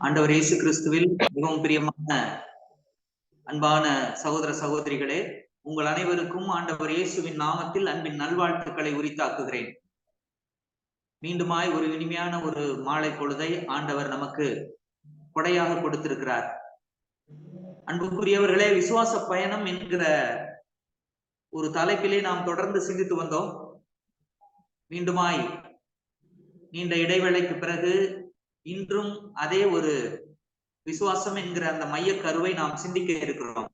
ஆண்டவர் இயேசு கிறிஸ்துவில் மிகவும் பிரியமான அன்பான சகோதர சகோதரிகளே உங்கள் அனைவருக்கும் ஆண்டவர் இயேசுவின் நாமத்தில் அன்பின் நல்வாழ்த்துக்களை உரித்தாக்குகிறேன். மீண்டுமாய் ஒரு இனிமையான ஒரு மாலை பொழுதை ஆண்டவர் நமக்கு கொடையாக கொடுத்திருக்கிறார். அன்புக்குரியவர்களே விசுவாச பயணம் என்கிற ஒரு தலைப்பிலே நாம் தொடர்ந்து சிந்தித்து வந்தோம். மீண்டுமாய் நீண்ட இடைவேளைக்கு பிறகு இன்றும் அதே ஒரு விசுவாசம் என்கிற அந்த மைய கருவை நாம் சிந்திக்க இருக்கிறோம்.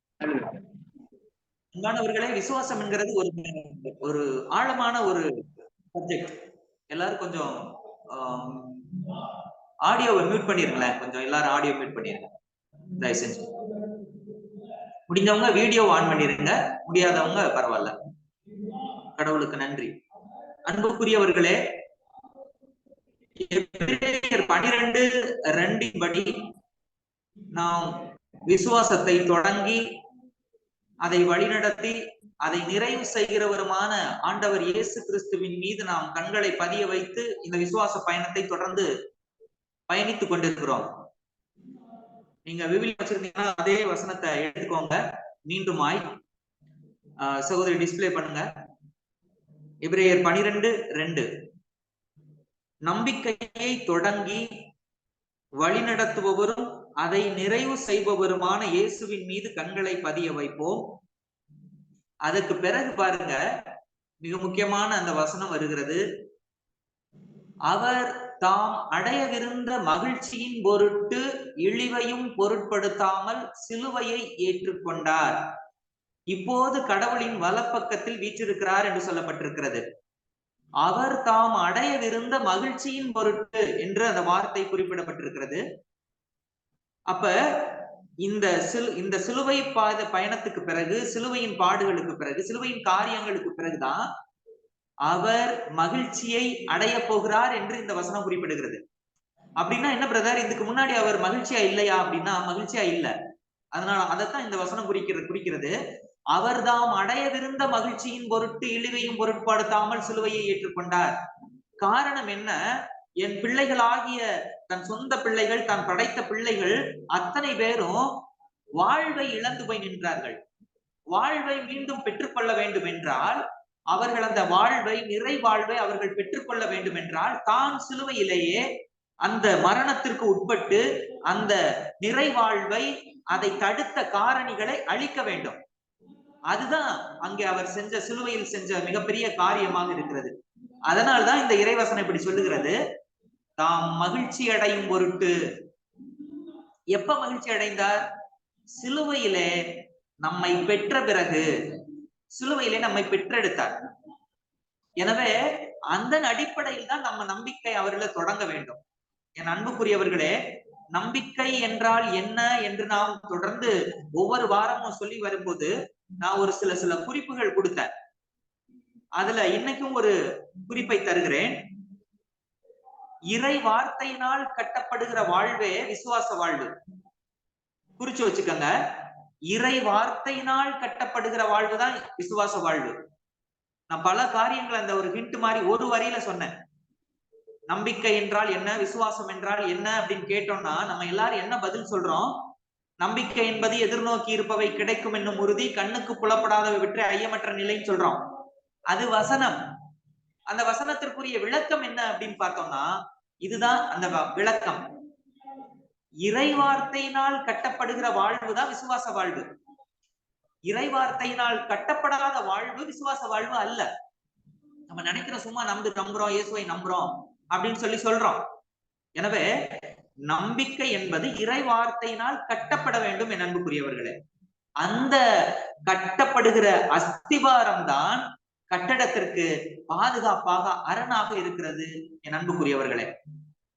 அன்பானவர்களே விசுவாசம் என்கிறது ஒரு ஒரு ஆழமான ஒரு சப்ஜெக்ட் எல்லாரும் கொஞ்சம் ஆடியோவை மியூட் பண்ணிருங்களேன். கொஞ்சம் எல்லாரும் ஆடியோ மியூட் பண்ணிருங்க. தயவு செஞ்சு. முடிஞ்சவங்க வீடியோ ஆன் பண்ணிருங்க. முடியாதவங்க பரவாயில்ல. கடவுளுக்கு நன்றி. அன்புக்குரியவர்களே பனிரெண்டு ரெண்டின்படி நாம் விசுவாசத்தை தொடங்கி அதை வழிநடத்தி அதை நிறைவு செய்கிறவருமான ஆண்டவர் இயேசு கிறிஸ்துவின் மீது நாம் கண்களை பதிய வைத்து இந்த விசுவாச பயணத்தை தொடர்ந்து பயணித்துக் கொண்டிருக்கிறோம். நீங்க விவில் வச்சிருந்தீங்கன்னா அதே வசனத்தை எடுத்துக்கோங்க. மீண்டுமாய் சகோதரி டிஸ்பிளே பண்ணுங்க. எபிரேயர் பனிரெண்டு ரெண்டு. நம்பிக்கையை தொடங்கி வழிநடத்துபவரும் அதை நிறைவு செய்பவருமான இயேசுவின் மீது கண்களை பதிய வைப்போம். அதற்கு பிறகு பாருங்க மிக முக்கியமான அந்த வசனம் வருகிறது. அவர் தாம் அடையவிருந்த மகிழ்ச்சியின் பொருட்டு இழிவையும் பொருட்படுத்தாமல் சிலுவையை ஏற்றுக்கொண்டார். இப்போது கடவுளின் வலப்பக்கத்தில் வீற்றிருக்கிறார் என்று சொல்லப்பட்டிருக்கிறது. அவர் தாம் அடையவிருந்த மகிழ்ச்சியின் பொருட்டு என்று அந்த வார்த்தை குறிப்பிடப்பட்டிருக்கிறது. அப்ப இந்த சிலு இந்த சிலுவை பாத பயணத்துக்கு பிறகு சிலுவையின் பாடுகளுக்கு பிறகு சிலுவையின் காரியங்களுக்கு பிறகுதான் அவர் மகிழ்ச்சியை அடைய போகிறார் என்று இந்த வசனம் குறிப்பிடுகிறது. அப்படின்னா என்ன பிரதர்? இதுக்கு முன்னாடி அவர் மகிழ்ச்சியா இல்லையா அப்படின்னா மகிழ்ச்சியா இல்ல. அதனால அதைத்தான் இந்த வசனம் குறிக்கிறது குறிக்கிறது. அவர் தாம் அடையவிருந்த மகிழ்ச்சியின் பொருட்டு இழிவையும் பொருட்படுத்தாமல் சிலுவையை ஏற்றுக்கொண்டார். காரணம் என்ன? என் பிள்ளைகளாகிய தன் சொந்த பிள்ளைகள் தான் படைத்த பிள்ளைகள் அத்தனை பேரும் வாழ்வை இழந்து போய் நின்றார்கள். வாழ்வை மீண்டும் பெற்றுக்கொள்ள வேண்டும் என்றால் அவர்கள் அந்த வாழ்வை நிறை வாழ்வை அவர்கள் பெற்றுக்கொள்ள வேண்டும் என்றால் தான் சிலுவையிலேயே அந்த மரணத்திற்கு உட்பட்டு அந்த நிறை வாழ்வை அதை தடுத்த காரணிகளை அழிக்க வேண்டும். அதுதான் அங்கே அவர் செஞ்ச சிலுவையில் செஞ்ச மிகப்பெரிய காரியமாக இருக்கிறது. அதனால்தான் இந்த இறைவசனம் இப்படி சொல்லுகிறது. தாம் மகிழ்ச்சி அடையும் பொருட்டு. எப்ப மகிழ்ச்சி அடைந்தார்? சிலுவையிலே நம்மை பெற்ற பிறகு. சிலுவையிலே நம்மை பெற்றெடுத்தார். எனவே அந்த அடிப்படையில் தான் நம்ம நம்பிக்கை அவர்களை தொடங்க வேண்டும். என் அன்புக்குரியவர்களே நம்பிக்கை என்றால் என்ன என்று நாம் தொடர்ந்து ஒவ்வொரு வாரமும் சொல்லி வரும்போது நான் ஒரு சில சில குறிப்புகள் கொடுத்தேன். அதுல இன்னைக்கும் ஒரு குறிப்பை தருகிறேன். இறை வார்த்தையினால் கட்டப்படுகிற வாழ்வே விசுவாச வாழ்வு. குறிச்சு வச்சுக்கோங்க. இறை வார்த்தையினால் கட்டப்படுகிற வாழ்வு தான் விசுவாச வாழ்வு. நான் பல காரியங்கள் அந்த ஒரு ஹிண்ட் மாதிரி ஒரு வரியில சொன்னேன். நம்பிக்கை என்றால் என்ன விசுவாசம் என்றால் என்ன அப்படின்னு கேட்டோம்னா நம்ம எல்லாரும் என்ன பதில் சொல்றோம்? நம்பிக்கை என்பது எதிர்நோக்கி இருப்பவை கிடைக்கும் என்னும் உறுதி கண்ணுக்கு புலப்படாதவை விட்டு ஐயமற்ற நிலைன்னு சொல்றோம். அது வசனம். அந்த வசனத்திற்குரிய விளக்கம் என்ன அப்படின்னு பார்த்தோம்னா இதுதான் அந்த விளக்கம். இறை வார்த்தையினால் கட்டப்படுகிற வாழ்வு தான் விசுவாச வாழ்வு. இறை வார்த்தையினால் கட்டப்படாத வாழ்வு விசுவாச வாழ்வு அல்ல. நம்ம நினைக்கிறோம் சும்மா நம்பி நம்புறோம் இயேசுவை நம்புறோம் அப்படின்னு சொல்லி சொல்றோம். எனவே நம்பிக்கை என்பது இறை வார்த்தையினால் கட்டப்பட வேண்டும் என் அன்புக்குரியவர்களே. அந்த கட்டப்படுகிற அஸ்திவாரம் தான் கட்டடத்திற்கு பாதுகாப்பாக அரணாக இருக்கிறது என் அன்புக்குரியவர்களே.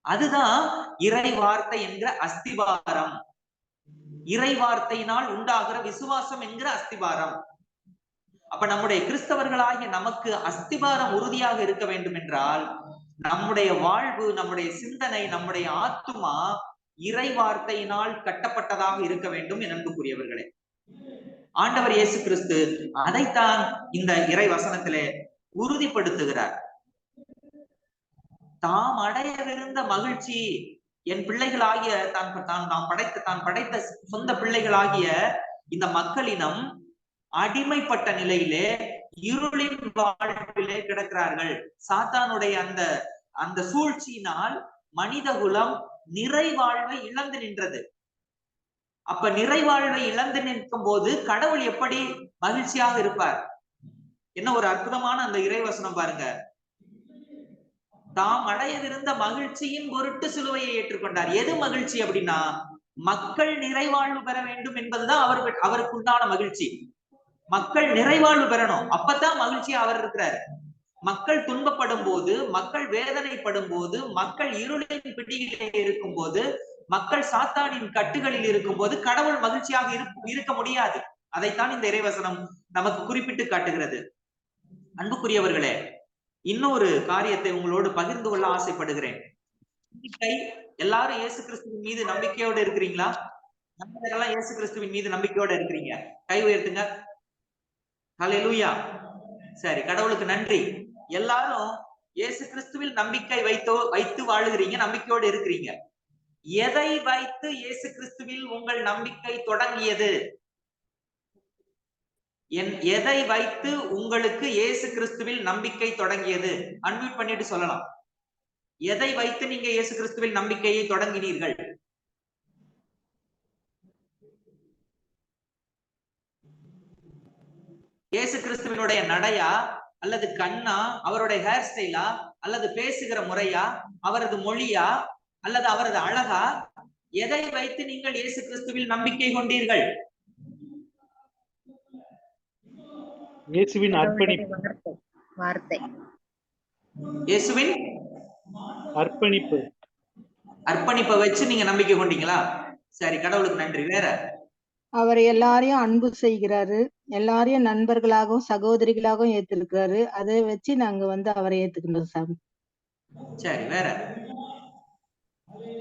அதுதான் இறை வார்த்தை என்கிற அஸ்திவாரம். இறை வார்த்தையினால் உண்டாகிற விசுவாசம் என்கிற அஸ்திவாரம். அப்ப நம்முடைய கிறிஸ்தவர்களாகிய நமக்கு அஸ்திவாரம் உறுதியாக இருக்க வேண்டும் என்றால் நம்முடைய வாழ்வு நம்முடைய சிந்தனை நம்முடைய ஆத்துமா இறை வார்த்தையினால் கட்டப்பட்டதாக இருக்க வேண்டும் என் அன்புக்குரியவர்களே. ஆண்டவர் இயேசு கிறிஸ்து அதைத்தான் இந்த இறை வசனத்திலே உறுதிப்படுத்துகிறார். தாம் அடையவிருந்த மகிழ்ச்சி என் பிள்ளைகளாகிய தான் தான் நாம் படைத்த தான் படைத்த சொந்த பிள்ளைகளாகிய இந்த மக்களினம் அடிமைப்பட்ட நிலையிலே இருளின் வாழ்விலே கிடக்கிறார்கள். சாத்தானுடைய அந்த அந்த சூழ்ச்சியினால் மனிதகுலம் நிறைவாழ்வை இழந்து நின்றது. அப்ப நிறைவாழ்வை இழந்து நிற்கும் போது கடவுள் எப்படி மகிழ்ச்சியாக இருப்பார்? என்ன ஒரு அற்புதமான அந்த இறைவசனம் பாருங்க. தாம் அடையவிருந்த மகிழ்ச்சியின் பொருட்டு சிலுவையை ஏற்றுக்கொண்டார். எது மகிழ்ச்சி அப்படின்னா மக்கள் நிறைவாழ்வு பெற வேண்டும் என்பதுதான் அவருக்கு அவருக்கு உண்டான மகிழ்ச்சி. மக்கள் நிறைவாழ்வு பெறணும். அப்பதான் மகிழ்ச்சியா அவர் இருக்கிறாரு. மக்கள் துன்பப்படும் போது மக்கள் வேதனைப்படும் போது மக்கள் இருளின் பிடியிலே இருக்கும் போது மக்கள் சாத்தானின் கட்டுகளில் இருக்கும் போது கடவுள் மகிழ்ச்சியாக இருக்க இருக்க முடியாது. அதைத்தான் இந்த இறைவசனம் நமக்கு குறிப்பிட்டு காட்டுகிறது. அன்புக்குரியவர்களே இன்னொரு காரியத்தை உங்களோடு பகிர்ந்து கொள்ள ஆசைப்படுகிறேன். நம்பிக்கை எல்லாரும் இயேசு கிறிஸ்துவின் மீது நம்பிக்கையோட இருக்கிறீங்களா? நம்ம எல்லாம் இயேசு கிறிஸ்துவின் மீது நம்பிக்கையோட இருக்கிறீங்க. கை உயர்த்துங்க. ஹalleluya. சரி கடவுளுக்கு நன்றி. எல்லாரும் இயேசு கிறிஸ்துவில் நம்பிக்கை வைத்தோ வைத்து வாழுகிறீங்க நம்பிக்கையோடு இருக்கிறீங்க. எதை வைத்து இயேசு கிறிஸ்துவில் உங்கள் நம்பிக்கை தொடங்கியது? என் எதை வைத்து உங்களுக்கு இயேசு கிறிஸ்துவில் நம்பிக்கை தொடங்கியது? அன்மியூட் பண்ணிட்டு சொல்லலாம். எதை வைத்து நீங்க இயேசு கிறிஸ்துவில் நம்பிக்கையை தொடங்கினீர்கள்? இயேசு கிறிஸ்துவனுடைய நடையா அல்லது கண்ணா அவருடைய ஹேர் ஸ்டைலா அல்லது பேசுகிற முறையா அவரது மொழியா அல்லது அவரது அழகா? எதை வைத்து நீங்கள் இயேசு கிறிஸ்துவில் நம்பிக்கை கொண்டீர்கள்? இயேசுவின் அர்ப்பணிப்பு. வார்த்தை. இயேசுவின் அர்ப்பணிப்பு. அர்ப்பணிப்பை வச்சு நீங்க நம்பிக்கை கொண்டீங்களா? சரி கடவுளுக்கு நன்றி. வேற? அவர் எல்லாரையும் அன்பு செய்கிறாரு. எல்லாரையும் நண்பர்களாகவும் சகோதரிகளாகவும் ஏத்திருக்கிறாரு. அதை வச்சு நாங்க வந்து அவரை ஏத்துக்கணும் சாமி. சரி வேற.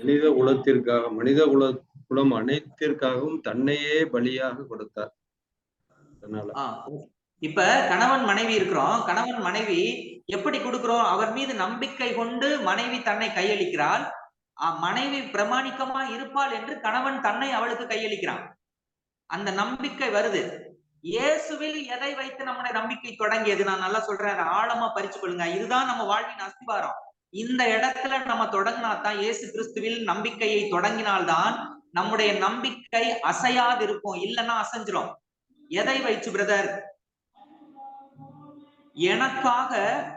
மனித குலத்திற்காக மனித குல குலம் அனைத்திற்காகவும் தன்னையே பலியாக கொடுத்தார். அதனால. இப்ப கணவன் மனைவி இருக்கிறோம். கணவன் மனைவி எப்படி கொடுக்கிறோம்? அவர் மீது நம்பிக்கை கொண்டு மனைவி தன்னை கையளிக்கிறாள். மனைவி பிரமாணிக்கமா இருப்பாள் என்று கணவன் தன்னை அவளுக்கு கையளிக்கிறான். அந்த நம்பிக்கை வருது. இயேசுவில் எதை வைத்து நம்முடைய நம்பிக்கை தொடங்கியது? நான் நல்லா சொல்றேன். அதை ஆழமா பறிச்சு கொள்ளுங்க. இதுதான் நம்ம வாழ்வின் அஸ்திவாரம். இந்த இடத்துல நம்ம தொடங்கினா தான் இயேசு கிறிஸ்துவில் நம்பிக்கையை தொடங்கினால்தான் நம்முடைய நம்பிக்கை அசையாது இருக்கும் இல்லைன்னா அசைஞ்சிரும். எதை வைச்சு பிரதர் எனக்காக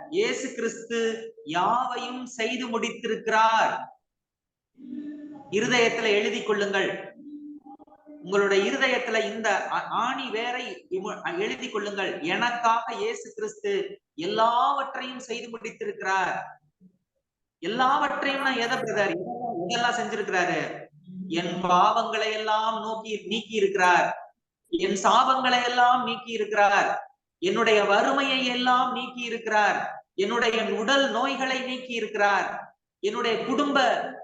இயேசு கிறிஸ்து யாவையும் செய்து முடித்திருக்கிறார். இருதயத்துல எழுதி கொள்ளுங்கள். உங்களுடைய இருதயத்துல இந்த ஆணி வேரை எழுதி கொள்ளுங்கள். எனக்காக இயேசு கிறிஸ்து எல்லாவற்றையும் செய்து முடித்திருக்கிறார். எல்லாவற்றையும் நான் எதை பிரதர் இதெல்லாம் செஞ்சிருக்கிறாரு? என் பாவங்களை எல்லாம் நோக்கி நீக்கி இருக்கிறார் என் சாபங்களை எல்லாம் நீக்கி இருக்கிறார் என்னுடைய வறுமையை எல்லாம் நீக்கி இருக்கிறார் என்னுடைய உடல் நோய்களை நீக்கி இருக்கிறார் என்னுடைய குடும்ப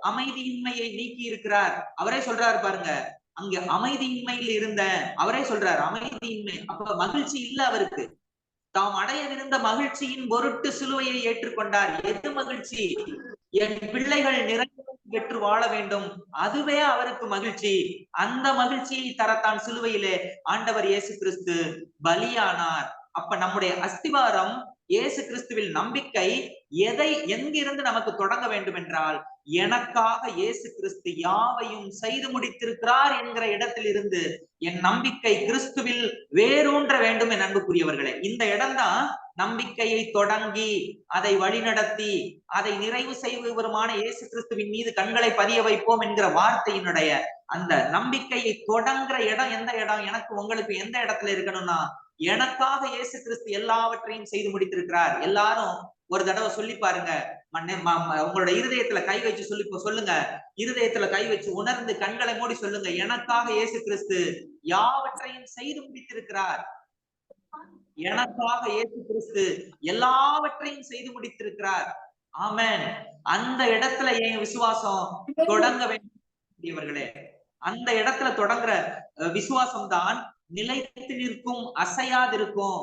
அமைதியின்மையை நீக்கி இருக்கிறார் அவரே சொல்றாரு பாருங்க. அங்க அமைதியின்மையில் இருந்த அவரே சொல்றாரு அமைதியின்மை. அப்ப மகிழ்ச்சி இல்ல அவருக்கு. தாம் அடையவிருந்த மகிழ்ச்சியின் பொருட்டு சிலுவையை ஏற்றுக்கொண்டார். எது மகிழ்ச்சி? என் பிள்ளைகள் நிறைய பெற்று வாழ வேண்டும். அதுவே அவருக்கு மகிழ்ச்சி. அந்த மகிழ்ச்சியை தரத்தான் சிலுவையிலே ஆண்டவர் இயேசு கிறிஸ்து பலியானார். அப்ப நம்முடைய அஸ்திவாரம் இயேசு கிறிஸ்துவில் நம்பிக்கை எதை எங்கிருந்து நமக்கு தொடங்க வேண்டும் என்றால் எனக்காக இயேசு கிறிஸ்து யாவையும் செய்து முடித்திருக்கிறார் என்கிற இடத்திலிருந்து என் நம்பிக்கை கிறிஸ்துவில் வேரூன்ற வேண்டும் என் அன்புக்குரியவர்களே. இந்த இடம்தான் நம்பிக்கையை தொடங்கி அதை வழிநடத்தி அதை நிறைவு செய்வருமான இயேசு கிறிஸ்துவின் மீது கண்களை பதிய வைப்போம் என்கிற வார்த்தையினுடைய அந்த நம்பிக்கையை தொடங்குற இடம் எந்த இடம்? எனக்கு உங்களுக்கு எந்த இடத்துல இருக்கணும்னா எனக்காக இயேசு கிறிஸ்து எல்லாவற்றையும் செய்து முடித்திருக்கிறார். எல்லாரும் ஒரு தடவை சொல்லி பாருங்க. உங்களோட இருதயத்துல கை வச்சு சொல்லி சொல்லுங்க. இருதயத்துல கை வச்சு உணர்ந்து கண்களை மூடி சொல்லுங்க. எனக்காக இயேசு கிறிஸ்து யாவற்றையும் செய்து முடித்திருக்கிறார். எனக்காக இயேசு கிறிஸ்து எல்லாவற்றையும் செய்து முடித்திருக்கிறார். ஆமன். அந்த இடத்துல என் விசுவாசம் தொடங்க வேண்டியவர்களே அந்த இடத்துல தொடங்குற அஹ், விசுவாசம் தான் நிலைத்து நிற்கும் அசையாதிருக்கும்.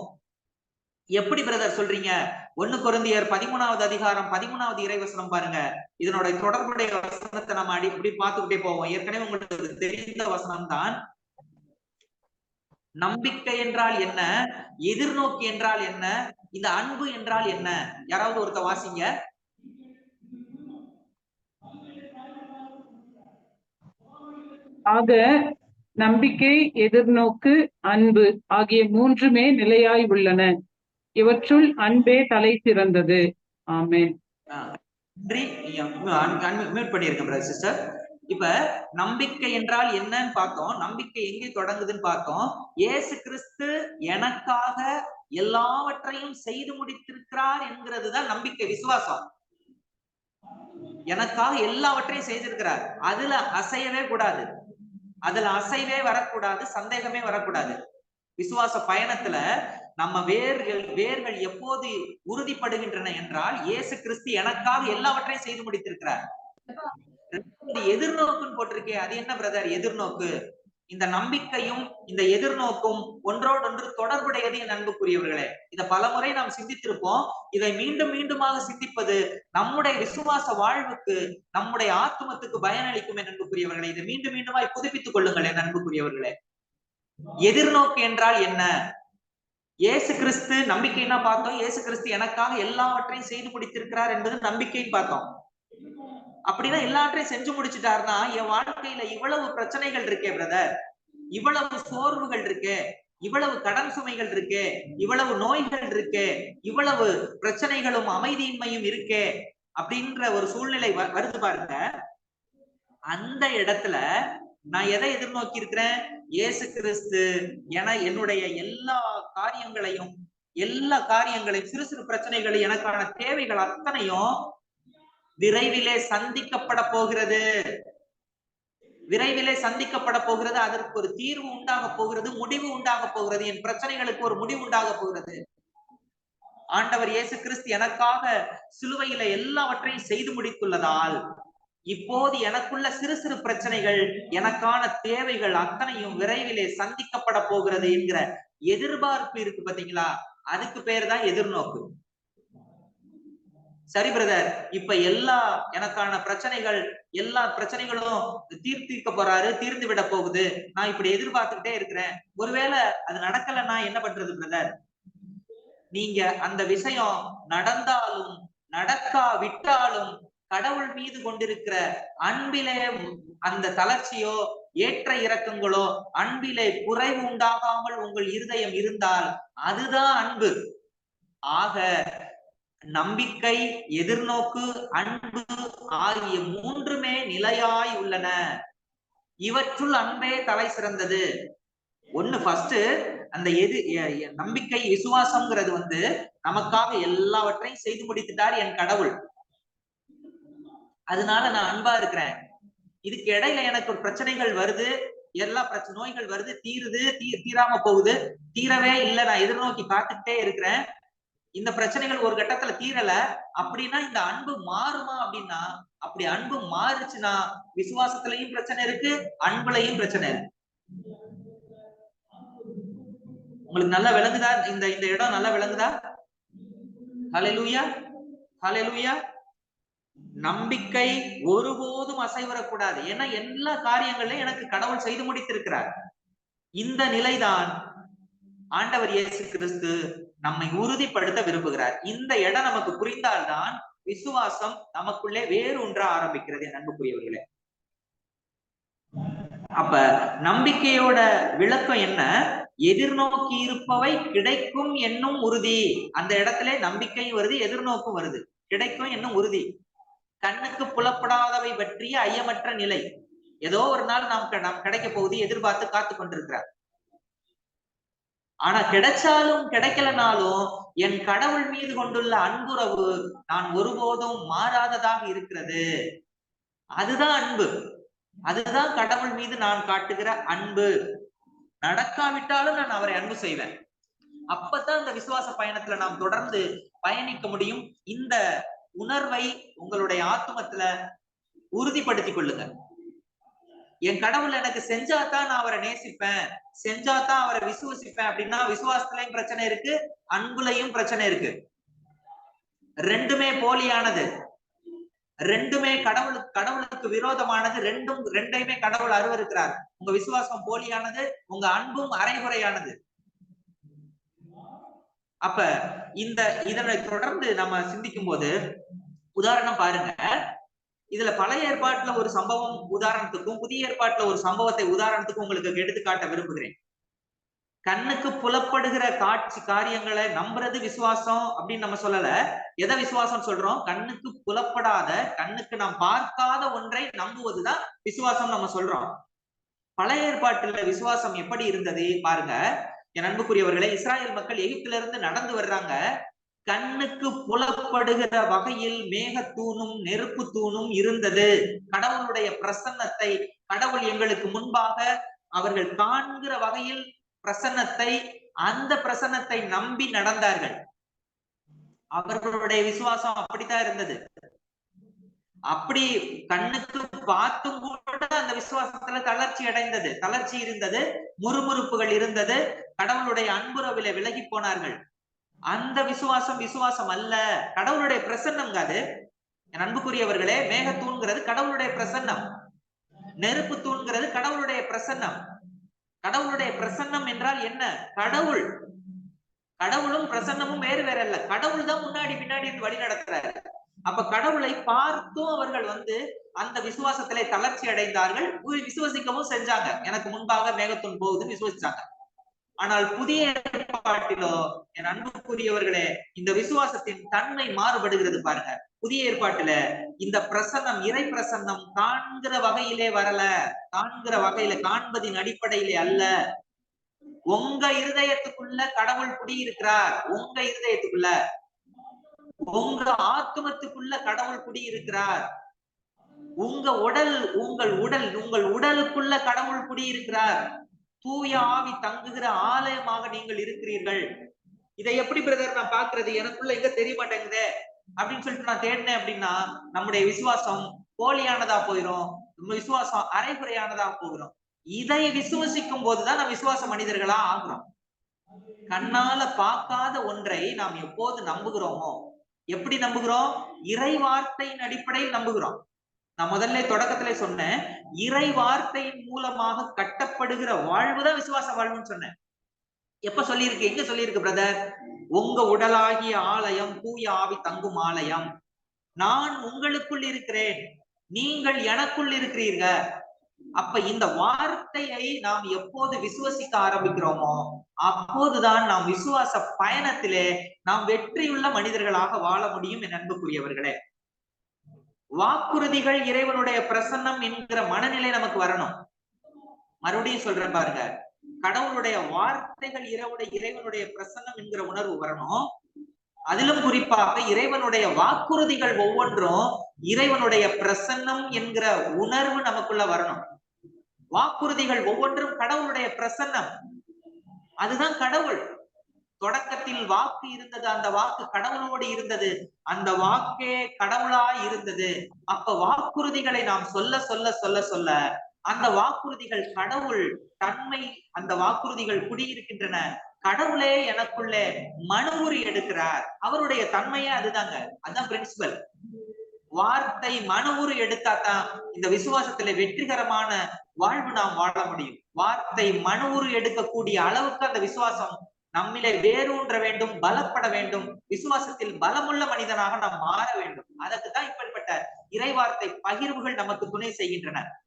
எப்படி பிரதர் சொல்றீங்க? ஒன்னு குருந்தியர் பதிமூணாவது அதிகாரம் பதிமூணாவது இறைவசனம் பாருங்க. இதனுடைய தொடர்புடைய வசனத்தை நம்ம அடி இப்படி பார்த்துக்கிட்டே போவோம். ஏற்கனவே உங்களுக்கு தெரிந்த வசனம் தான் நம்பிக்கை என்றால் என்ன எதிர்நோக்கி என்றால் என்ன இந்த அன்பு என்றால் என்ன? யாராவது ஒருத்த வாசிங்க. ஆக நம்பிக்கை எதிர்நோக்கு அன்பு ஆகிய மூன்றுமே நிலையாய் உள்ளன. இவற்றுள் அன்பே தலை சிறந்தது. ஆமென். நன்றி. மியூட் பண்ணிருக்கேன் சிஸ்டர் இப்ப நம்பிக்கை என்றால் என்னன்னு பார்த்தோம். நம்பிக்கை எங்கே தொடங்குதுன்னு பார்த்தோம். இயேசு கிறிஸ்து எனக்காக எல்லாவற்றையும் செய்து முடித்திருக்கிறார் என்கிறது தான் நம்பிக்கை விசுவாசம். எனக்காக எல்லாவற்றையும் செய்திருக்கிறார். அதுல அசையவே கூடாது. அதுல அசைவே வரக்கூடாது சந்தேகமே வரக்கூடாது. விசுவாச பயணத்துல நம்ம வேர்கள் வேர்கள் எப்போது உறுதிப்படுகின்றன என்றால் இயேசு கிறிஸ்து எனக்காக எல்லாவற்றையும் செய்து முடித்திருக்கிறார். எதிர்நோக்குன்னு போட்டிருக்கே அது என்ன பிரதர் எதிர்நோக்கு. இந்த நம்பிக்கையும் இந்த எதிர்நோக்கும் ஒன்றோடொன்று தொடர்புடையது என் அன்புக்குரியவர்களே. இதை பலமுறை நாம் சிந்தித்திருப்போம். இதை மீண்டும் மீண்டுமாக சிந்திப்பது நம்முடைய விசுவாச வாழ்வுக்கு நம்முடைய ஆத்மத்துக்கு பயனளிக்கும் என் அன்புக்குரியவர்களே. இதை மீண்டும் மீண்டுமாய் புதுப்பித்துக் கொள்ளுங்கள் என் அன்புக்குரியவர்களே. எதிர்நோக்கு என்றால் என்ன? இயேசு கிறிஸ்து நம்பிக்கைன்னா பார்த்தோம். இயேசு கிறிஸ்து எனக்காக எல்லாவற்றையும் செய்து முடித்திருக்கிறார் என்பது நம்பிக்கைன்னு பார்த்தோம். அப்படின்னா எல்லாற்றையும் செஞ்சு முடிச்சுட்டாருன்னா என் வாழ்க்கையில இவ்வளவு பிரச்சனைகள் இருக்கே பிரதர் இவ்வளவு சோர்வுகள் இருக்கே இவ்வளவு கடன் சுமைகள் இருக்கே இவ்வளவு நோய்கள் இருக்கே இவ்வளவு பிரச்சனைகளும் அமைதியின்மையும் இருக்கே அப்படின்ற ஒரு சூழ்நிலை வ- வருது பாருங்க. அந்த இடத்துல நான் எதை எதிர்நோக்கி இருக்கிறேன் இயேசு கிறிஸ்து என என்னுடைய எல்லா காரியங்களையும் எல்லா காரியங்களையும் சிறு சிறு பிரச்சனைகள் எனக்கான தேவைகள் அத்தனையும் விரைவிலே சந்திக்கப்பட போகிறது. விரைவிலே சந்திக்கப்பட போகிறது அதற்கு ஒரு தீர்வு உண்டாக போகிறது முடிவு உண்டாக போகிறது என் பிரச்சனைகளுக்கு ஒரு முடிவு உண்டாக போகிறது. ஆண்டவர் இயேசு கிறிஸ்து எனக்காக சிலுவையில எல்லாவற்றையும் செய்து முடித்துள்ளதால் இப்போது எனக்குள்ள சிறு சிறு பிரச்சனைகள் எனக்கான தேவைகள் அத்தனையும் விரைவிலே சந்திக்கப்பட போகிறது என்கிற எதிர்பார்ப்பு இருக்கு பாத்தீங்களா? அதுக்கு பேர் தான் எதிர்நோக்கு. சரி பிரதர் இப்ப எல்லா எனக்கான பிரச்சனைகள் எல்லா பிரச்சனைகளும் தீர்த்திக்க போறாரு தீர்ந்து விட போகுது. நான் இப்படி எதிர்பார்த்துக்கிட்டே இருக்கிறேன். ஒருவேளை அது நடக்கலன்னா என்ன பண்றது பிரதர் நீங்க அந்த விஷயம் நடந்தாலும் நடக்கா விட்டாலும் கடவுள் மீது கொண்டிருக்கிற அன்பிலே அந்த தளர்ச்சியோ ஏற்ற இறக்கங்களோ அன்பிலே குறைவு உண்டாகாமல் உங்கள் இருதயம் இருந்தால் அதுதான் அன்பு. ஆக நம்பிக்கை எதிர்நோக்கு அன்பு ஆகிய மூன்றுமே நிலையாய் உள்ளன. இவற்றுள் அன்பே தலை சிறந்தது. ஒண்ணு ஃபர்ஸ்ட் அந்த எது நம்பிக்கை விசுவாசம்ங்கிறது வந்து நமக்காக எல்லாவற்றையும் செய்து முடித்துட்டார் என் கடவுள். அதனால நான் அன்பா இருக்கிறேன். இதுக்கு இடையில எனக்கு ஒரு பிரச்சனைகள் வருது. எல்லா பிரச்சனை நோய்கள் வருது. தீருது. தீ தீராம போகுது. தீரவே இல்லை. நான் எதிர்நோக்கி காத்துக்கிட்டே இருக்கிறேன். இந்த பிரச்சனைகள் ஒரு கட்டத்துல தீரல அப்படின்னா இந்த அன்பு மாறுமா அப்படின்னா அப்படி அன்பு மாறுச்சுன்னா விசுவாசத்திலையும் பிரச்சனை இருக்கு அன்புலையும் பிரச்சனை இருக்கு. உங்களுக்கு நல்லா விளங்குதா? இந்த இந்த இடம் நல்லா விளங்குதா? ஹalleluya ஹalleluya நம்பிக்கை ஒருபோதும் அசைவரக்கூடாது. ஏன்னா எல்லா காரியங்களையும் எனக்கு கடவுள் செய்து முடித்திருக்கிறார். இந்த நிலைதான் ஆண்டவர் இயேசு கிறிஸ்து நம்மை உறுதிப்படுத்த விரும்புகிறார். இந்த இடம் நமக்கு புரிந்தால்தான் விசுவாசம் நமக்குள்ளே வேறு ஒன்றா ஆரம்பிக்கிறது என் அன்புக்குரியவர்களே. அப்ப நம்பிக்கையோட விளக்கம் என்ன? எதிர்நோக்கி இருப்பவை கிடைக்கும் என்னும் உறுதி. அந்த இடத்துல நம்பிக்கையும் வருது எதிர்நோக்கும் வருது. கிடைக்கும் என்னும் உறுதி. கண்ணுக்கு புலப்படாதவை பற்றிய ஐயமற்ற நிலை. ஏதோ ஒரு நாள் நாம் நம் நாம் கிடைக்க போகுது எதிர்பார்த்து காத்து கொண்டிருக்கிறார். ஆனா கிடைச்சாலும் கிடைக்கலனாலும் என் கடவுள் மீது கொண்டுள்ள அன்புறவு நான் ஒருபோதும் மாறாததாக இருக்கிறது. அதுதான் அன்பு. அதுதான் கடவுள் மீது நான் காட்டுகிற அன்பு. நடக்காவிட்டாலும் நான் அவரை அன்பு செய்வேன். அப்பதான் இந்த விசுவாச பயணத்துல நாம் தொடர்ந்து பயணிக்க முடியும். இந்த உணர்வை உங்களுடைய ஆத்துமத்துல உறுதிப்படுத்திக் கொள்ளுங்க. என் கடவுள் எனக்கு செஞ்சாதான் நான் அவரை நேசிப்பேன். செஞ்சாதான் அவரை விசுவசிப்பேன் அப்படின்னா விசுவாசத்துலயும் பிரச்சனை இருக்கு அன்புலையும் பிரச்சனை இருக்கு. ரெண்டுமே போலியானது. ரெண்டுமே கடவுளுக்கு கடவுளுக்கு விரோதமானது. ரெண்டும் ரெண்டையுமே கடவுள் அருவருக்கிறார். உங்க விசுவாசம் போலியானது உங்க அன்பும் அரைகுறையானது. அப்ப இந்த இதனை தொடர்ந்து நம்ம சிந்திக்கும் போது உதாரணம் பாருங்க. இதுல பழைய ஏற்பாட்டுல ஒரு சம்பவம் உதாரணத்துக்கும் புதிய ஏற்பாட்டுல ஒரு சம்பவத்தை உதாரணத்துக்கும் உங்களுக்கு எடுத்து காட்ட விரும்புகிறேன். கண்ணுக்கு புலப்படுகிற காட்சி காரியங்களை நம்புறது விசுவாசம் அப்படின்னு நம்ம சொல்லல. எதை விசுவாசம் சொல்றோம்? கண்ணுக்கு புலப்படாத கண்ணுக்கு நாம் பார்க்காத ஒன்றை நம்புவதுதான் விசுவாசம் நம்ம சொல்றோம். பழைய ஏற்பாட்டுல விசுவாசம் எப்படி இருந்தது? பாருங்க. என் அன்புக்குரியவர்களை இஸ்ராயல் மக்கள் எகிப்தில இருந்து நடந்து வர்றாங்க. கண்ணுக்கு புலப்படுகிற வகையில் மேகத்தூணும் நெருப்பு தூணும் இருந்தது. கடவுளுடைய பிரசன்னத்தை கடவுள் எங்களுக்கு முன்பாக அவர்கள் காண்கிற வகையில் பிரசன்னத்தை அந்த பிரசன்னத்தை நம்பி நடந்தார்கள். அவர்களுடைய விசுவாசம் அப்படித்தான் இருந்தது. அப்படி கண்ணுக்கு பார்த்தும் கூட அந்த விசுவாசத்துல தளர்ச்சி அடைந்தது. தளர்ச்சி இருந்தது முறுமுறுப்புகள் இருந்தது. கடவுளுடைய அன்புறவில விலகி போனார்கள். அந்த விசுவாசம் விசுவாசம் அல்ல. கடவுளுடைய பிரசன்னம் அது. என் அன்புக்குரியவர்களே மேக தூண்கிறது கடவுளுடைய பிரசன்னம். நெருப்பு தூண்கிறது கடவுளுடைய பிரசன்னம். கடவுளுடைய பிரசன்னம் என்றால் என்ன? கடவுள். கடவுளும் பிரசன்னமும் வேறு வேற அல்ல. கடவுள் தான் முன்னாடி பின்னாடி வழி நடத்துறாரு. அப்ப கடவுளை பார்த்தும் அவர்கள் வந்து அந்த விசுவாசத்திலே தளர்ச்சி அடைந்தார்கள். விசுவசிக்கவும் செஞ்சாங்க. எனக்கு முன்பாக மேகத்தூண் போகுதுன்னு விசுவசிச்சாங்க. ஆனால் புதிய ஏற்பாட்டிலோ என் அன்புக்குரியவர்களே இந்த விசுவாசத்தின் தன்மை மாறுபடுகிறது பாருங்க. புதிய ஏற்பாட்டுல இந்த பிரசன்னம் இறை பிரசன்னம் காண்கிற வகையிலே வரல. காண்கிற வகையில காண்பதின் அடிப்படையிலே அல்ல. உங்க இருதயத்துக்குள்ள கடவுள் குடியிருக்கிறார். உங்க இருதயத்துக்குள்ள. உங்க ஆத்மத்துக்குள்ள கடவுள் குடியிருக்கிறார். உங்க உடல் உங்கள் உடல் உங்கள் உடலுக்குள்ள கடவுள் குடியிருக்கிறார். தூய ஆவி தங்குகிற ஆலயமாக நீங்கள் இருக்கிறீர்கள். இதை எப்படி பிரதர் நான் பாக்குறது எனக்குள்ள எங்க தெரிய மாட்டேங்குதே? அப்படின்னு சொல்லிட்டு நான் தேடினேன் அப்படின்னா நம்முடைய விசுவாசம் போலியானதா போயிரும். நம்ம விசுவாசம் அரைகுறையானதா போகிறோம் இதை விசுவசிக்கும் போதுதான் நம்ம விசுவாச மனிதர்களா ஆகுறோம். கண்ணால பார்க்காத ஒன்றை நாம் எப்போது நம்புகிறோமோ? எப்படி நம்புகிறோம்? இறை வார்த்தையின் அடிப்படையில் நம்புகிறோம். நான் முதல்ல தொடக்கத்திலே சொன்னேன் இறை வார்த்தையின் மூலமாக கட்டப்படுகிற வாழ்வுதான் விசுவாச வாழ்வுன்னு சொன்னேன். எப்ப சொல்லியிருக்கு? எங்க சொல்லியிருக்கு பிரதர் உங்க உடலாகிய ஆலயம் தூய ஆவி தங்கும் ஆலயம். நான் உங்களுக்குள் இருக்கிறேன். நீங்கள் எனக்குள் இருக்கிறீர்க அப்ப இந்த வார்த்தையை நாம் எப்போது விசுவசிக்க ஆரம்பிக்கிறோமோ அப்போதுதான் நாம் விசுவாச பயணத்திலே நாம் வெற்றியுள்ள மனிதர்களாக வாழ முடியும் என் அன்புக்குரியவர்களே. வாக்குறுதிகள் இறைவனுடைய பிரசன்னம் என்கிற மனநிலை நமக்கு வரணும். மறுபடியும் சொல்றேன் பாருங்க. கடவுளுடைய வார்த்தைகள் இரவுடைய இறைவனுடைய பிரசன்னம் என்கிற உணர்வு வரணும். அதிலும் குறிப்பாக இறைவனுடைய வாக்குறுதிகள் ஒவ்வொன்றும் இறைவனுடைய பிரசன்னம் என்கிற உணர்வு நமக்குள்ள வரணும். வாக்குறுதிகள் ஒவ்வொன்றும் கடவுளுடைய பிரசன்னம். அதுதான் கடவுள். தொடக்கத்தில் வாக்கு இருந்தது அந்த வாக்கு கடவுளோடு இருந்தது. அந்த வாக்கே கடவுளா இருந்தது. அப்ப வாக்குறுதிகளை நாம் சொல்ல சொல்ல சொல்ல சொல்ல அந்த வாக்குறுதிகள் கடவுள் தன்மை அந்த வாக்குறுதிகள் குடியிருக்கின்றன. கடவுளே எனக்குள்ளே மனுவுரி எடுக்கிறார். அவருடைய தன்மையே அதுதாங்க. அதுதான் பிரின்சிபல் வார்த்தை மனுவுரு எடுத்தாதான் இந்த விசுவாசத்துல வெற்றிகரமான வாழ்வு நாம் வாழ முடியும். வார்த்தை மனுவுரு எடுக்கக்கூடிய அளவுக்கு அந்த விசுவாசம் நம்மிலே வேரூன்ற வேண்டும் பலப்பட வேண்டும் விசுவாசத்தில் பலமுள்ள மனிதனாக நாம் மாற வேண்டும். அதற்கு தான் இப்படிப்பட்ட இறைவார்த்தை பகிர்வுகள் நமக்கு துணை செய்கின்றன.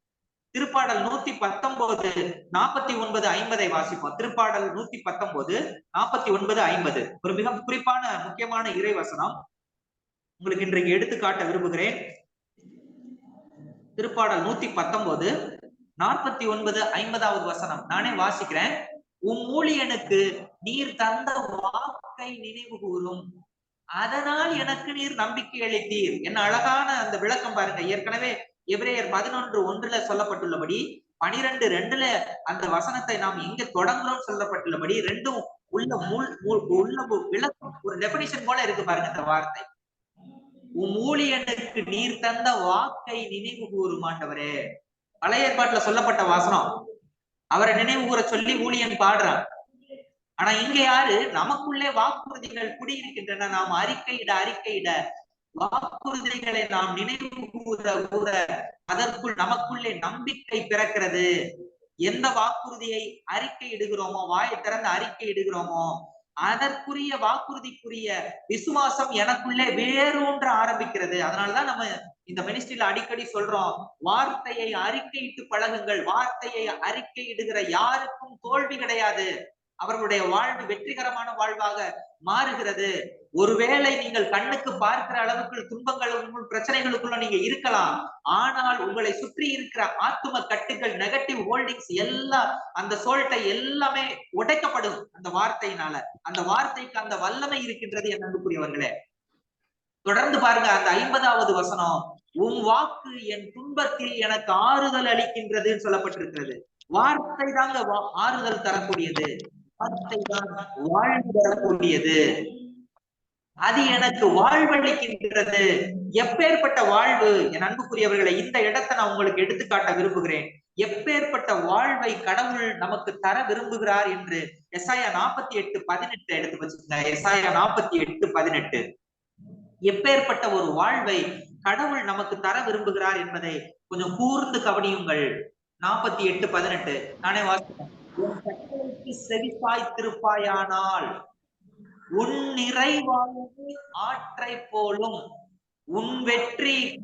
திருப்பாடல் நூத்தி பத்தொன்பது நாற்பத்தி ஒன்பது ஐம்பதை வாசிப்போம். திருப்பாடல் நூத்தி பத்தொன்பது நாற்பத்தி ஒன்பது ஐம்பது. ஒரு மிக குறிப்பான முக்கியமான இறைவசனம். உங்களுக்கு இன்றைக்கு எடுத்துக்காட்ட விரும்புகிறேன். திருப்பாடல் நூத்தி பத்தொன்பது நாற்பத்தி ஒன்பது ஐம்பதாவது வசனம். நானே வாசிக்கிறேன். உம் ஊழியனுக்கு நீர் தந்த வாக்கை நினைவு கூறும். அதனால் எனக்கு நீர் நம்பிக்கை அளித்தீர். என்ன அழகான அந்த விளக்கம் பாருங்க. ஏற்கனவே எபிரேயர் பதினொன்று ஒன்றுல சொல்லப்பட்டுள்ளபடி பனிரெண்டு ரெண்டுல அந்த வசனத்தை நாம் எங்க தொடங்குறோம் சொல்லப்பட்டுள்ளபடி ரெண்டும் உள்ள முள் உள்ள விளக்கம் ஒரு டெபினிஷன் போல இருக்கு பாருங்க இந்த வார்த்தை. உன் ஊழியனுக்கு நீர் தந்த வாக்கை நினைவு கூறும் ஆண்டவரே. பழைய ஏற்பாட்டுல சொல்லப்பட்ட வாசனம். அவரை நினைவு கூற சொல்லி ஊழியன் பாடுறான். ஆனா இங்க யாரு? நமக்குள்ளே வாக்குறுதிகள் குடியிருக்கின்றன. நாம் அறிக்கையிட அறிக்கையிட வாக்குறுதிகளை நாம் நினைவு கூற கூற அதற்குள் நமக்குள்ளே நம்பிக்கை பிறக்கிறது. எந்த வாக்குறுதியை அறிக்கை இடுகிறோமோ வாயை திறந்து அறிக்கை இடுகிறோமோ அதற்குரிய வாக்குறுதிக்குரிய விசுவாசம் எனக்குள்ளே வேரூன்ற ஆரம்பிக்கிறது. அதனாலதான் நம்ம இந்த மினிஸ்ட்ரியில அடிக்கடி சொல்றோம் வார்த்தையை அறிக்கையிட்டு பழகுங்கள். வார்த்தையை அறிக்கையிடுகிற யாருக்கும் தோல்வி கிடையாது. அவர்களுடைய வாழ்வு வெற்றிகரமான வாழ்வாக மாறுகிறது. ஒருவேளை நீங்கள் கண்ணுக்கு பார்க்கிற அளவுக்கு துன்பங்களுக்குள் பிரச்சனைகளுக்குள்ள நீங்க இருக்கலாம். ஆனால் உங்களை சுற்றி இருக்கிற ஆத்தும கட்டுகள் நெகட்டிவ் ஹோல்டிங்ஸ் எல்லாம் அந்த சோல்ட்டை எல்லாமே உடைக்கப்படும் அந்த வார்த்தையினால. அந்த வார்த்தைக்கு அந்த வல்லமை இருக்கின்றது என் அன்புக்குரியவர்களே. தொடர்ந்து பாருங்க அந்த ஐம்பதாவது வசனம். உன் வாக்கு என் துன்பத்தில் எனக்கு ஆறுதல் அளிக்கின்றதுன்னு சொல்லப்பட்டிருக்கிறது. வார்த்தை தாங்க வா- ஆறுதல் தரக்கூடியது. வார்த்தை தான் வாழ்வு தரக்கூடியது அது எனக்கு வாழ்வளிக்கின்றது. எப்பேற்பட்ட வாழ்வு என் அன்புக்குரியவர்களை இந்த இடத்தை நான் உங்களுக்கு எடுத்துக்காட்ட விரும்புகிறேன். எப்பேற்பட்ட வாழ்வை கடவுள் நமக்கு தர விரும்புகிறார் என்று எஸ்ஐயா நாற்பத்தி எட்டு பதினெட்டு எடுத்து வச்சுக்கோங்க. எஸ்ஐயா நாற்பத்தி எட்டு பதினெட்டு. எப்பேற்பட்ட ஒரு வாழ்வை கடவுள் நமக்கு தர விரும்புகிறார் என்பதை கொஞ்சம் கூர்ந்து கவனியுங்கள். நாற்பத்தி எட்டு பதினெட்டு. நானே வாசிக்கிறேன். உன் கட்டளைக்கு செவிசாய்த்திருப்பாயானால்? உன் நிறைவாழ்வு ஆற்றை போலும் உன் வெற்றி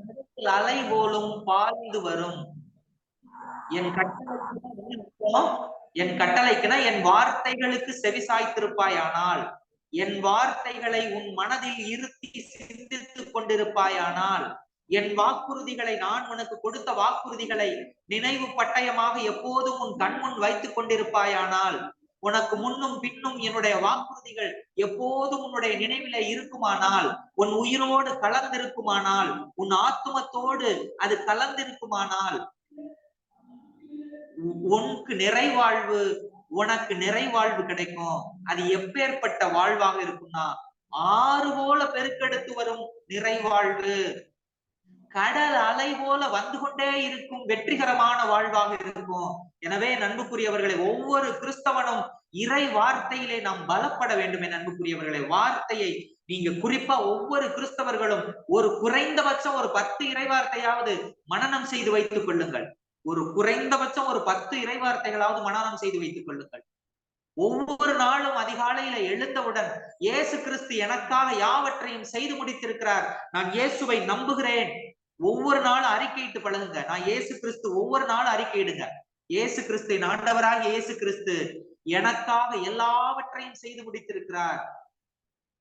அலை போலும் பாய்ந்து வரும். என் கட்டளைக்குனா என் கட்டளைக்குனா என் வார்த்தைகளுக்கு செவிசாய்த்திருப்பாயானால் என் வார்த்தைகளை உன் மனதில் இருத்தி சிந்தித்துக் கொண்டிருப்பாயானால் என் வாக்குறுதிகளை நான் உனக்கு கொடுத்த வாக்குறுதிகளை நினைவு பட்டயமாக எப்போதும் உன் கண்முன் வைத்துக் கொண்டிருப்பாயானால் உனக்கு முன்னும் பின்னும் என்னுடைய வாக்குறுதிகள் எப்போதும் உன்னுடைய நினைவில இருக்குமானால் உன் உயிரோடு கலந்திருக்குமானால் உன் ஆத்துமத்தோடு அது கலந்திருக்குமானால் உனக்கு நிறைவாழ்வு உனக்கு நிறைவாழ்வு கிடைக்கும். அது எப்பேற்பட்ட வாழ்வாக இருக்கும்னா ஆறு போல பெருக்கெடுத்து வரும் நிறைவாழ்வு. கடல் அலை போல வந்து கொண்டே இருக்கும் வெற்றிகரமான வாழ்வாக இருக்கும்? எனவே நண்புக்குரியவர்களை ஒவ்வொரு கிறிஸ்தவனும் இறை வார்த்தையிலே நாம் பலப்பட வேண்டும் என் அன்புக்குரியவர்களை வார்த்தையை நீங்க குறிப்பா ஒவ்வொரு கிறிஸ்தவர்களும் ஒரு குறைந்தபட்சம் ஒரு பத்து இறை வார்த்தையாவது செய்து வைத்துக் கொள்ளுங்கள். ஒரு குறைந்தபட்சம் ஒரு பத்து இறை வார்த்தைகளாவது செய்து வைத்துக் கொள்ளுங்கள். ஒவ்வொரு நாளும் அதிகாலையில எழுந்தவுடன் இயேசு கிறிஸ்து எனக்காக யாவற்றையும் செய்து முடித்திருக்கிறார். நான் இயேசுவை நம்புகிறேன். ஒவ்வொரு நாளும் அறிக்கையிட்டு பழகுங்க. நான் ஏசு கிறிஸ்து ஒவ்வொரு நாளும் அறிக்கையிடுங்க ஏசு கிறிஸ்து ஆண்டவராக இயேசு கிறிஸ்து எனக்காக எல்லாவற்றையும் செய்து முடித்திருக்கிறார்.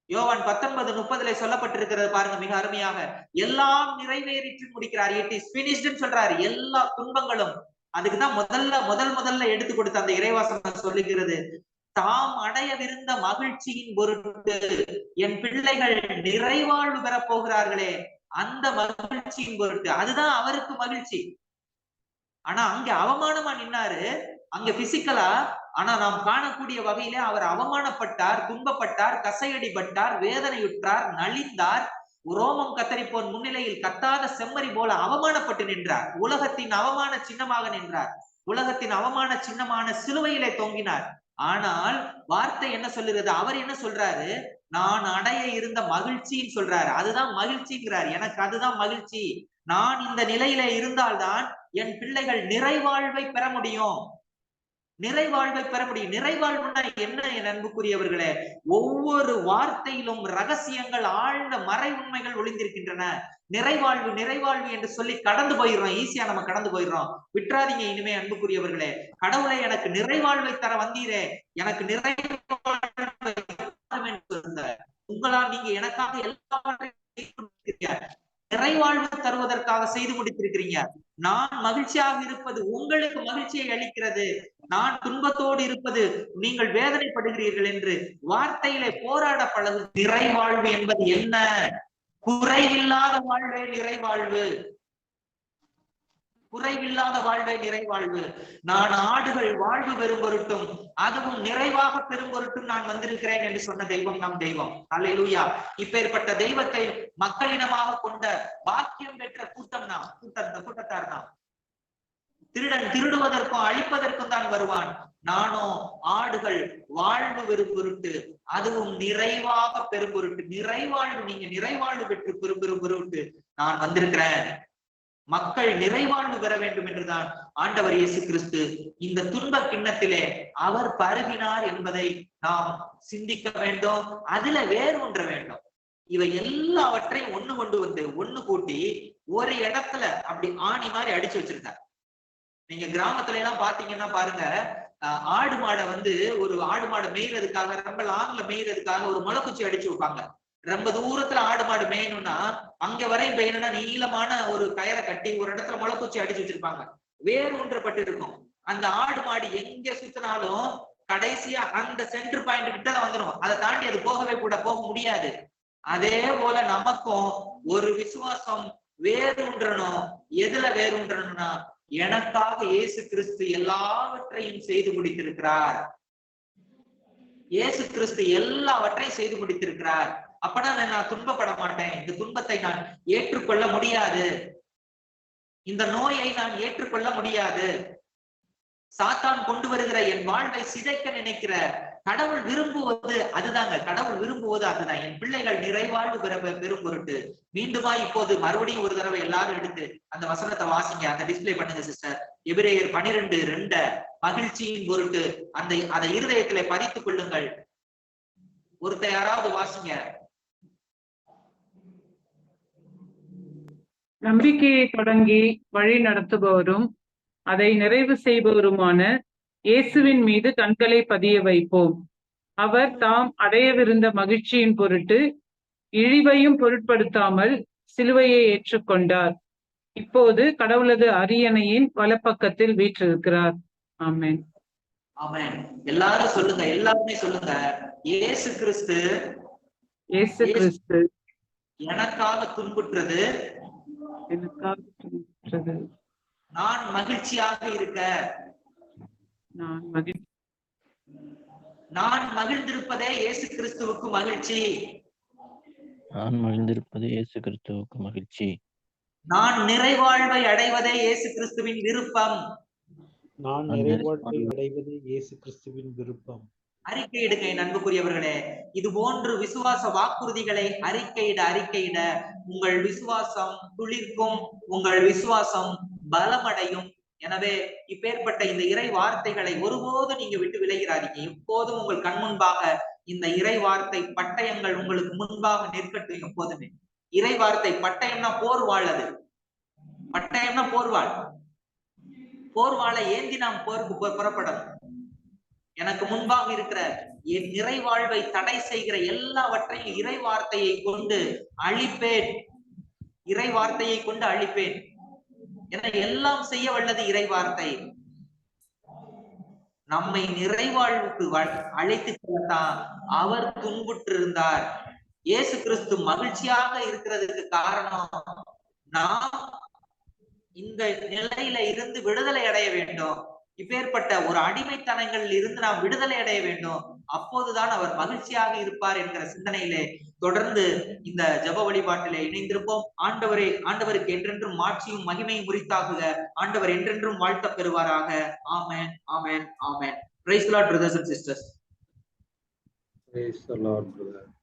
யோவான் பத்தொன்பது முப்பதுல சொல்லப்பட்டிருக்கிறது பாருங்க மிக அருமையாக. எல்லாம் நிறைவேறிட்டு முடிக்கிறார். இட் இஸ் பினிஷ்டுன்னு சொல்றாரு. எல்லா துன்பங்களும் அதுக்குதான் முதல்ல முதல் முதல்ல எடுத்து கொடுத்த அந்த இறைவாசனம் சொல்லுகிறது. தாம் அடையவிருந்த மகிழ்ச்சியின் பொருட்டு என் பிள்ளைகள் நிறைவாழ்வு பெறப் போகிறார்களே. அந்த மகிழ்ச்சியின் பொருட்டு அதுதான் அவருக்கு மகிழ்ச்சி. ஆனா அங்க அவமானமா நின்னாரு. அங்க பிசிக்கலா ஆனா நாம் காணக்கூடிய வகையில அவர் அவமானப்பட்டார் துன்பப்பட்டார் கசையடிப்பட்டார் வேதனையுற்றார் நலிந்தார் ரோமம் கத்தரிப்போன் முன்னிலையில் கத்தாத செம்மறி போல அவமானப்பட்டு நின்றார். உலகத்தின் அவமான சின்னமாக நின்றார். உலகத்தின் அவமான சின்னமான சிலுவையிலே தொங்கினார். ஆனால் வார்த்தை என்ன சொல்லுகிறது? அவர் என்ன சொல்றாரு? நான் அடைய இருந்த மகிழ்ச்சின்னு சொல்றாரு. அதுதான் மகிழ்ச்சிங்கிறார். எனக்கு அதுதான் மகிழ்ச்சி. நான் இந்த நிலையில இருந்தால்தான் என் பிள்ளைகள் நிறைவாழ்வை பெற முடியும். நிறைவாழ்வை பெற முடியும். நிறைவாழ்வுனா என்ன என் அன்புக்குரியவர்களே? ஒவ்வொரு வார்த்தையிலும் ரகசியங்கள் ஆழ்ந்த மறை உண்மைகள் ஒளிந்திருக்கின்றன. நிறைவாழ்வு நிறைவாழ்வு என்று சொல்லி கடந்து போயிடுறோம். ஈஸியா நம்ம கடந்து போயிடுறோம். விட்டுறாதீங்க இனிமே அன்புக்குரியவர்களே. கடவுளை எனக்கு நிறைவாழ்வை தர வந்தீரே. எனக்கு நிறைவாழ்வை உங்களால் நீங்க எனக்காக எல்லாவற்றையும் செய்து கொடுத்திருக்கிறீங்க. நிறைவாழ்வு தருவதற்காக செய்து முடித்திருக்கிறீங்க. நான் மகிழ்ச்சியாக இருப்பது உங்களுக்கு மகிழ்ச்சியை அளிக்கிறது. நான் துன்பத்தோடு இருப்பது நீங்கள் வேதனைப்படுகிறீர்கள் என்று வார்த்தையிலே போராட பழகு நிறைவாழ்வு என்பது என்ன? குறைவில்லாத வாழ்வே நிறைவாழ்வு. குறைவில்லாத வாழ்வை நிறைவாழ்வு. நான் ஆடுகள் வாழ்வு பெறும் பொருட்டும் அதுவும் நிறைவாக பெறும் பொருட்டும் நான் வந்திருக்கிறேன் என்று சொன்ன தெய்வம் நம் தெய்வம். அல்லேலூயா இப்பேற்பட்ட தெய்வத்தை மக்களினமாக கொண்ட பாக்கியம் பெற்ற கூட்டம் நாம் கூட்டம் கூட்டத்தார் நாம். திருடன் திருடுவதற்கும் அழிப்பதற்கும் தான் வருவான். நானோ ஆடுகள் வாழ்வு பெரும் பொருட்டு அதுவும் நிறைவாக பெரும் பொருட்டு நிறைவாழ்வு நீங்க நிறைவாழ்வு பெற்று பெரும் பொருட்டு நான் வந்திருக்கிறேன். மக்கள் நிறைவாழ்வு பெற வேண்டும் என்றுதான் ஆண்டவர் இயேசு கிறிஸ்து இந்த துன்ப கிண்ணத்திலே அவர் பருகினார் என்பதை நாம் சிந்திக்க வேண்டும். அதுல வேறு ஒன்ற வேண்டும். இவை எல்லாவற்றையும் ஒண்ணு கொண்டு வந்து ஒண்ணு கூட்டி ஒரு இடத்துல அப்படி ஆணி மாதிரி அடிச்சு வச்சிருக்காரு. நீங்க கிராமத்துல எல்லாம் பாத்தீங்கன்னா பாருங்க ஆடு மாடை வந்து ஒரு ஆடு மாடை மேய்றதுக்காக ரொம்ப லாங்ல மேய்றதுக்காக ஒரு முளைக்குச்சி அடிச்சு வைப்பாங்க. ரொம்ப தூரத்துல ஆடு மாடு மேயணும்னா அங்க வரையும் பெய்யணும்னா நீளமான ஒரு கயரை கட்டி ஒரு இடத்துல முளைக்குச்சி அடிச்சு வச்சிருப்பாங்க. வேறு ஒன்றப்பட்டு இருக்கும் அந்த ஆடு மாடு எங்க சுத்தினாலும் கடைசியா அந்த சென்டர் பாயிண்ட் கிட்ட தான் வந்துடும் அதை தாண்டி அது போகவே கூட போக முடியாது. அதே போல நமக்கும் ஒரு விசுவாசம் வேறுன்றணும் எதுல வேறுன்றணும்னா எனக்காக இயேசு கிறிஸ்து எல்லாவற்றையும் செய்து முடித்திருக்கிறார். இயேசு கிறிஸ்து எல்லாவற்றையும் செய்து முடித்திருக்கிறார். அப்பனா நான் துன்பப்பட மாட்டேன். இந்த துன்பத்தை நான் ஏற்றுக்கொள்ள முடியாது. இந்த நோயை நான் ஏற்றுக்கொள்ள முடியாது. சாத்தான் கொண்டு வருகிற என் வாழ்வை சிதைக்க நினைக்கிற கடவுள் விரும்புவது அதுதாங்க. கடவுள் விரும்புவது அதுதான். என் பிள்ளைகள் நிறைவாழ்வு பெற பெரும் பொருட்டு. மீண்டுமா இப்போது மறுபடியும் ஒரு தடவை எல்லாரும் எடுத்து அந்த வசனத்தை வாசிங்க. அந்த டிஸ்ப்ளே பண்ணுங்க சிஸ்டர் எபிரேயர் பனிரெண்டு ரெண்ட. மகிழ்ச்சியின் பொருட்டு அந்த அதை இருதயத்திலே பதித்துக் கொள்ளுங்கள். ஒருத்தர் யாராவது வாசிங்க. நம்பிக்கையை தொடங்கி வழி நடத்துபவரும் அதை நிறைவு செய்பவருமான இயேசுவின் மீது கண்களை பதிய வைப்போம். அவர் தாம் அடையவிருந்த மகிழ்ச்சியின் பொருட்டு இழிவையும் பொருட்படுத்தாமல் சிலுவையை ஏற்றுக்கொண்டார். இப்போது கடவுளது அரியணையின் வலப்பக்கத்தில் வீற்றிருக்கிறார். ஆமென். ஆமென். எல்லாரும் சொல்லுங்க எல்லாருமே சொல்லுங்க. இயேசு கிறிஸ்து இயேசு கிறிஸ்து. எனக்காக துன்புற்றது எனக்காக துன்புற்றது. நான் மகிழ்ச்சியாக இருக்க. நான் மகிழ் நான் மகிழ்ந்திருப்பதே இயேசு கிறிஸ்துவுக்கு மகிழ்ச்சி. நான் மகிழ்ந்திருப்பது இயேசு கிறிஸ்துவுக்கு மகிழ்ச்சி. நான் நிறைவாழ்வை அடைவதே இயேசு கிறிஸ்துவின் விருப்பம். நான் நிறைவாழ்வை அடைவது இயேசு கிறிஸ்துவின் விருப்பம். அறிக்கையிடுகை நண்புக்குரியவர்களே இது போன்று விசுவாச வாக்குறுதிகளை அறிக்கையிட அறிக்கையிட உங்கள் விசுவாசம் துளிர்க்கும் உங்கள் விசுவாசம் பலமடையும். எனவே இப்பேற்பட்ட இந்த இறை வார்த்தைகளை ஒருபோது நீங்க விட்டு விலகிறாதீங்க. எப்போதும் உங்கள் கண் முன்பாக இந்த இறை வார்த்தை பட்டயங்கள் உங்களுக்கு முன்பாக நிற்கட்டும் எப்போதுமே. இறை வார்த்தை பட்டயம்னா போர்வாள் அது. பட்டயம்னா போர்வாள் போர்வாளை ஏந்தி நாம் போருக்கு புறப்படணும். எனக்கு முன்பாக இருக்கிற என் நிறைவாழ்வை தடை செய்கிற எல்லாவற்றையும் இறை வார்த்தையை கொண்டு அழிப்பேன். இறை வார்த்தையை கொண்டு அழிப்பேன். என எல்லாம் செய்ய வல்லது இறை வார்த்தை நம்மை நிறைவாழ்வுக்கு அழைத்து செல்லத்தான் அவர் துன்புற்று இருந்தார் இயேசு கிறிஸ்து மகிழ்ச்சியாக இருக்கிறதுக்கு காரணம் நாம் இந்த நிலையில இருந்து விடுதலை அடைய வேண்டும். இப்பேற்பட்ட ஒரு அடிமைத்தனங்களில் இருந்து நாம் விடுதலை அடைய வேண்டும். அப்போதுதான் அவர் மகிழ்ச்சியாக இருப்பார் என்கிற சிந்தனையிலே தொடர்ந்து இந்த ஜெப வழிபாட்டிலே இணைந்திருப்போம். ஆண்டவரே ஆண்டவருக்கு என்றென்றும் மாட்சியும் மகிமையும் உரித்தாகுக. ஆண்டவர் என்றென்றும் வாழ்த்த பெறுவாராக. ஆமேன் ஆமேன் ஆமேன். Praise lord brothers and sisters Praise.